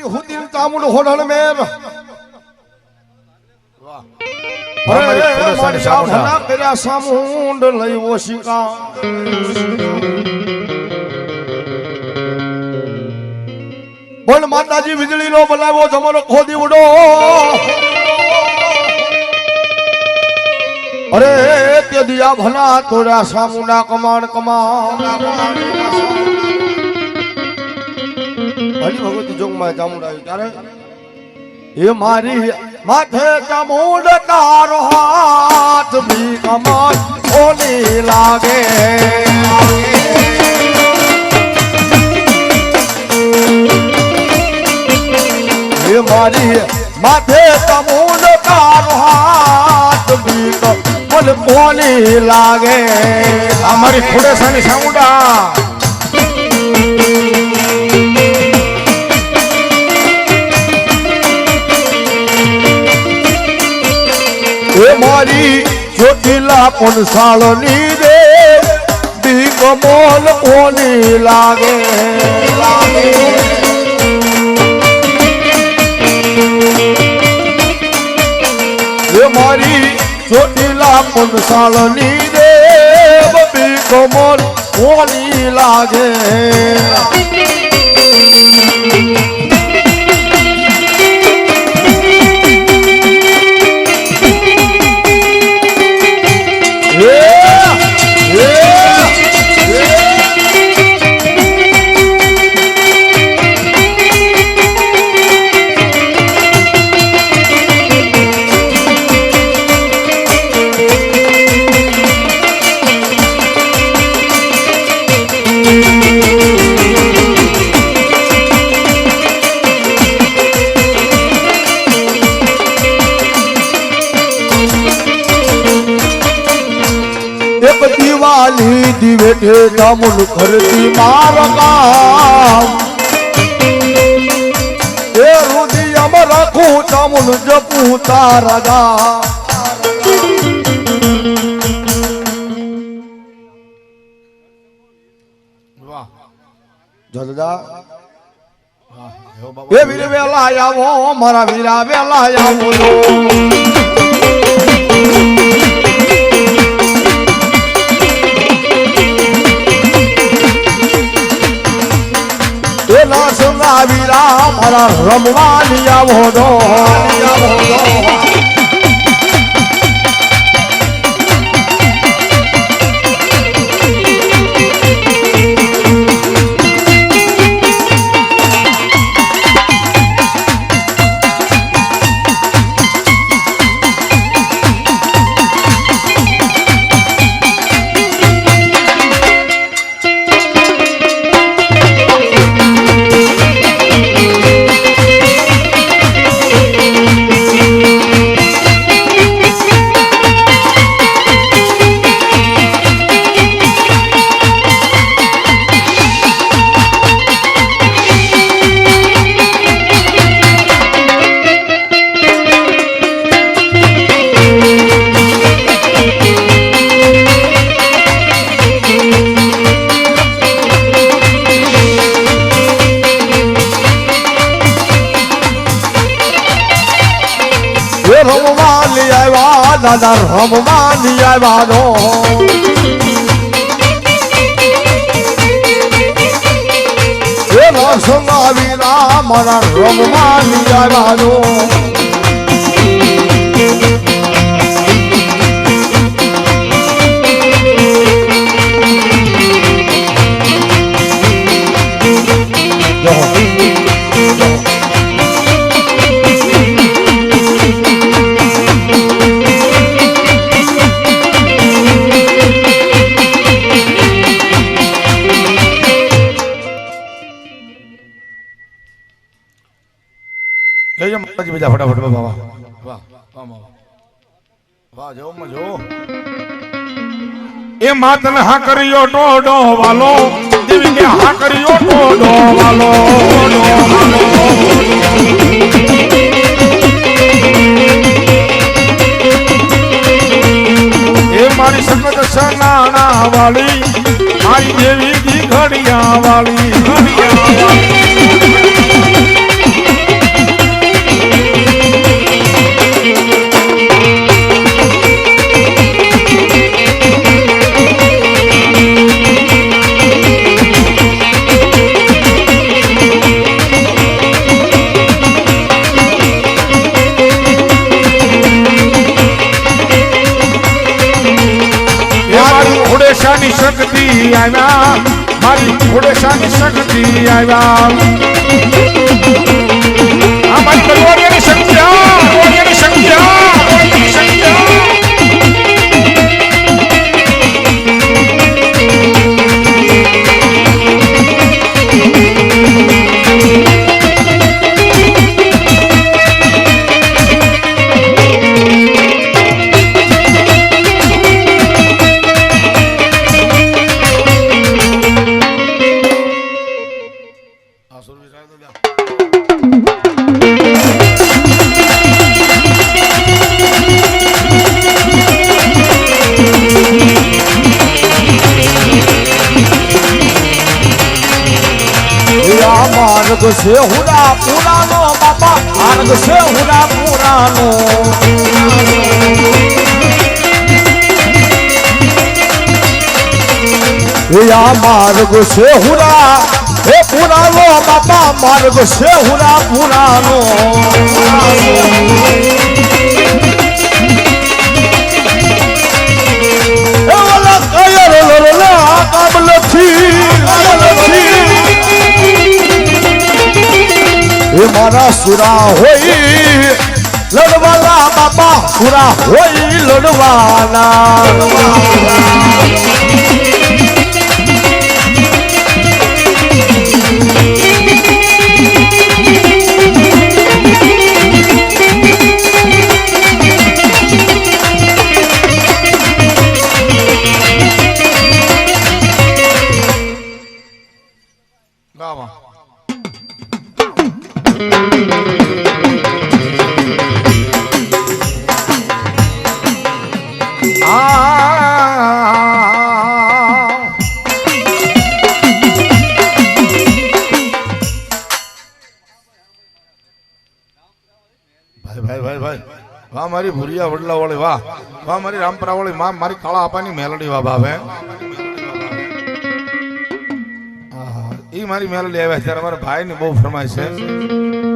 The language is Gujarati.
મારી હુદીન તામુલ હોડણ મેર. કર્યા સામુંડ લઈ ઓશિકા. બોલ માતાજી વીજળી નો બોલાવો તમારો ખોદી ઉડો. અરે તે દિયા ભલા તોડ્યા સામુંડા કમાણ કમાણ. હરી ભગવતી જોગમાં ચામુંડા આવી ત્યારે એ મારી માથે ચામુંડ તારો હાથ બી કમર ઓલી લાગે. એ મારી માથે ચામુંડ તારો હાથ બી કમર ઓલી લાગે. અમારી ખુડેસાની સામુંડા મારી ચોટીલા પનસાળની રે. બીક મોલ કોની લાગે? લાગે મારી ચોટીલા પનસાળની રે. બીક મોલ કોની લાગે? દિવાલી દિવેઠે જામુન કરતી માર કામ. એ રુદિયમ રાખું જામુન જપું તારા બાબા. એ વીર વેલા આવો મારા વીરા વેલા આવો. મારા રમવાની આવો દો આવો દો. દાદા રમવાન આવ્યા એ રસમાં વીરા મારા રમવાન આવ્યા લેજો માતાજી બીજા ફટાફટ બાબા વાહ વાહ વાહ જો મજો એ માતને હા કર્યો ટોડો વાલો. દેવી કે હા કર્યો ટોડો વાલો ડો વાલો. એ મારી સંગત સનાણા વાળી, મારી દેવી દી ઘડિયા વાળી. ખોડેશાની શક્તિ આવ્યા. મારી ખોડેશાની શક્તિ આવ્યા. આ મારી તલવારીની શક્તિ માર્ગ છે હુરા પુરાનો બાપા માર્ગ છે હુરા પુરાનો માર્ગ છે હુરા. એ पुरानो બાપા, માર્ગ છે હુરા પુરાનો એ મારા સુરા હોય, લડવાના બાપા, સુરા હોય, લડવાના. મારી ભુરિયા વડલા વાળી વાહ વાહ મારી રામપરા વાળી માં મારી કાળા આપાની મેલડી વાહ ભાવે ઈ મારી મેલડી આવ્યા ત્યારે મારા ભાઈ ને બહુ ફરમાય છે.